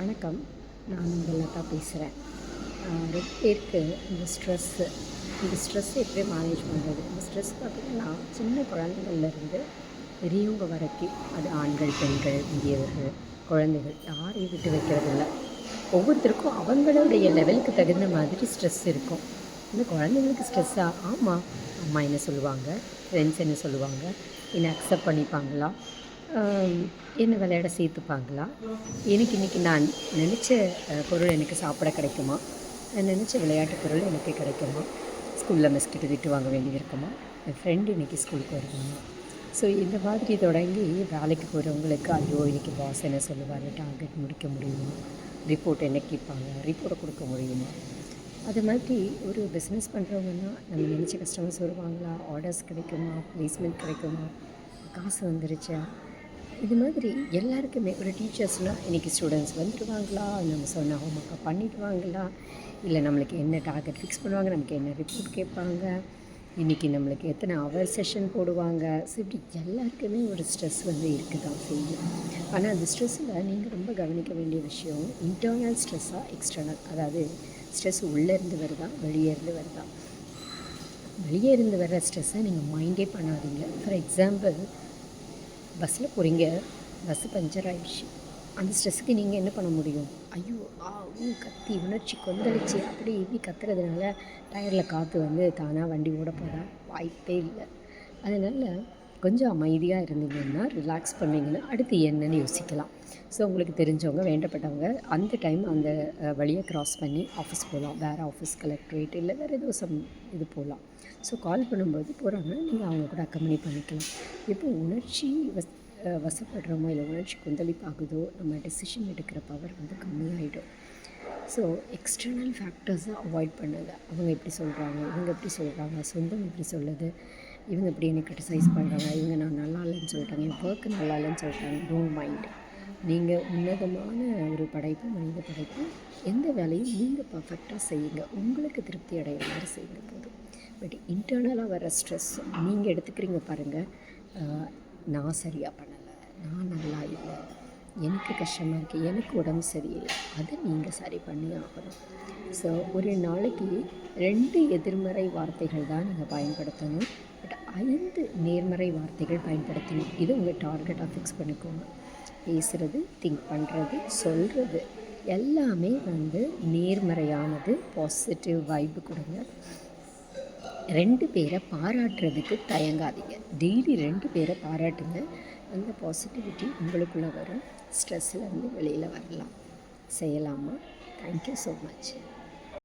வணக்கம். நான் உங்கள் லதா பேசுகிறேன் ரெண்டு பேருக்கு இந்த ஸ்ட்ரெஸ்ஸு இந்த ஸ்ட்ரெஸ்ஸை எப்படி மேனேஜ் பண்ணுறது இந்த ஸ்ட்ரெஸ் பார்த்திங்கன்னா சின்ன குழந்தைகள்லேருந்து பெரியவங்க வரைக்கும் அது ஆண்கள் பெண்கள் முதியவர்கள் குழந்தைகள் யாரையும் விட்டு வைக்கிறது இல்லை ஒவ்வொருத்தருக்கும் அவங்களுடைய லெவலுக்கு தகுந்த மாதிரி ஸ்ட்ரெஸ் இருக்கும். இந்த குழந்தைங்களுக்கு ஸ்ட்ரெஸ்ஸாக ஆமாம் அம்மா என்ன சொல்லுவாங்க? ஃப்ரெண்ட்ஸ் என்ன சொல்லுவாங்க? என்னை அக்செப்ட் பண்ணிப்பாங்களா? என்ன விளையாட சேர்த்துப்பாங்களா எனக்கு இன்றைக்கி நான் நினச்ச பொருள் எனக்கு சாப்பிட கிடைக்குமா? நான் நினச்ச விளையாட்டு பொருள் எனக்கு கிடைக்குமா? ஸ்கூலில் மிஸ் கிட்ட திட்டு வாங்க வேண்டியது இருக்குமா? என் ஃப்ரெண்டு இன்றைக்கி ஸ்கூலுக்கு வருவாங்க ஸோ இந்த மாதிரி தொடங்கி வேலைக்கு போகிறவங்களுக்கு ஐயோ இன்றைக்கி பாஸ் என்ன சொல்லுவார்? டார்கெட் முடிக்க முடியுமா? ரிப்போர்ட் என்ன கேட்பாங்க? ரிப்போர்ட்டை கொடுக்க முடியுமா? அது மாதிரி ஒரு பிஸ்னஸ் பண்ணுறவங்கன்னா நம்ம நினச்ச கஸ்டமர்ஸ் வருவாங்களா? ஆர்டர்ஸ் கிடைக்குமா? ப்ளேஸ்மெண்ட் கிடைக்குமா? காசு வந்துருச்சா? இது மாதிரி எல்லாருக்குமே ஒரு டீச்சர்ஸ்னால் இன்றைக்கி ஸ்டூடெண்ட்ஸ் வந்துடுவாங்களா நம்ம சொன்ன ஹோம் ஒர்க்கை பண்ணிடுவாங்களா? இல்லை நம்மளுக்கு என்ன டார்கெட் ஃபிக்ஸ் பண்ணுவாங்க? நமக்கு என்ன ரிப்போர்ட் கேட்பாங்க? இன்றைக்கி நம்மளுக்கு எத்தனை ஹவர் செஷன் போடுவாங்க? ஸோ இப்படி எல்லாருக்குமே ஒரு ஸ்ட்ரெஸ் வந்து இருக்குது? தான் செய்யும் ஆனால் அந்த ஸ்ட்ரெஸ்ஸில் நீங்கள் ரொம்ப கவனிக்க வேண்டிய விஷயம் இன்டர்னல் ஸ்ட்ரெஸ்ஸாக எக்ஸ்டர்னல் அதாவது ஸ்ட்ரெஸ் உள்ளேருந்து வருதா? வெளியே இருந்து வருதா? வெளியே இருந்து வர்ற ஸ்ட்ரெஸ்ஸை நீங்கள் மைண்டே பண்ணாதீங்க. ஃபார் எக்ஸாம்பிள் பஸ்ஸில் போகிறீங்க பஸ்ஸு பஞ்சர் ஆகிடுச்சு அந்த ஸ்ட்ரெஸ்ஸுக்கு நீங்கள் என்ன பண்ண முடியும்? ஐயோ ஆ ஊ கத்தி உணர்ச்சி கொந்தளிச்சு அப்படி இப்படி கத்துறதுனால டயரில் காற்று வந்து தானாக வண்டி ஓட போதா வாய்ப்பே இல்லை. அதனால் கொஞ்சம் அமைதியாக இருந்தீங்கன்னா ரிலாக்ஸ் பண்ணிங்கன்னா அடுத்து என்னன்னு யோசிக்கலாம். ஸோ உங்களுக்கு தெரிஞ்சவங்க வேண்டப்பட்டவங்க அந்த டைம் அந்த வழியை க்ராஸ் பண்ணி ஆஃபீஸ் போகலாம் வேறு ஆஃபீஸ் கலெக்ட்ரேட் இல்லை வேறு ஏதோ சம் இது போகலாம் ஸோ கால் பண்ணும்போது போகிறாங்கன்னா நீங்கள் அவங்க கூட அக்கம்பனி பண்ணிக்கலாம். இப்போ உணர்ச்சி வஸ் வசப்படுறோமோ இல்லை உணர்ச்சி கொந்தளிப்பாகுதோ நம்ம டெசிஷன் எடுக்கிற பவர் வந்து கம்மியாகிடும் ஸோ எக்ஸ்டர்னல் ஃபேக்டர்ஸை அவாய்ட் பண்ணுங்க. அவங்க எப்படி சொல்கிறாங்க இவங்க எப்படி சொல்கிறாங்க சொந்தம் எப்படி சொல்லுது? இவங்க இப்படி என்னை கிரிட்டிசைஸ் பண்ணுறாங்க இவங்க நான் நல்லா இல்லைன்னு சொல்லிட்டாங்க என் ஒர்க்கு நல்லா இல்லைன்னு சொல்லிட்டாங்க. டோன்ட் மைண்ட் நீங்கள் உன்னதமான ஒரு படைப்பு மனித படைப்பு எந்த வேலையும் நீங்கள் பர்ஃபெக்டாக செய்யுங்க. உங்களுக்கு திருப்தி அடைகிற மாதிரி செய்யுங்க போதும். பட் இன்டர்னலாக வர ஸ்ட்ரெஸ் நீங்கள் எடுத்துக்கிறீங்க பாருங்கள் நான் சரியாக பண்ணலை நான் நல்லா இல்லை எனக்கு கஷ்டமாக இருக்குது எனக்கு உடம்பு சரியில்லை அதை நீங்கள் சரி பண்ணி ஆகணும். ஸோ ஒரு நாளைக்கு ரெண்டு எதிர்மறை வார்த்தைகள் தான் நீங்கள் பயன்படுத்தணும். ஐந்து நேர்மறை வார்த்தைகள் பயன்படுத்தணும். இது உங்கள் டார்கெட்டாக ஃபிக்ஸ் பண்ணிக்கோங்க. பேசுகிறது திங்க் பண்ணுறது சொல்கிறது எல்லாமே வந்து நேர்மறையானது பாசிட்டிவ் வைப்பு கொடுங்க. ரெண்டு பேரை பாராட்டுறதுக்கு தயங்காதீங்க. டெய்லி ரெண்டு பேரை பாராட்டுங்க. அந்த பாசிட்டிவிட்டி உங்களுக்குள்ளே வரும். ஸ்ட்ரெஸ்ஸில் இருந்து வெளியில் வரலாம். செய்யலாமா? Thank you so much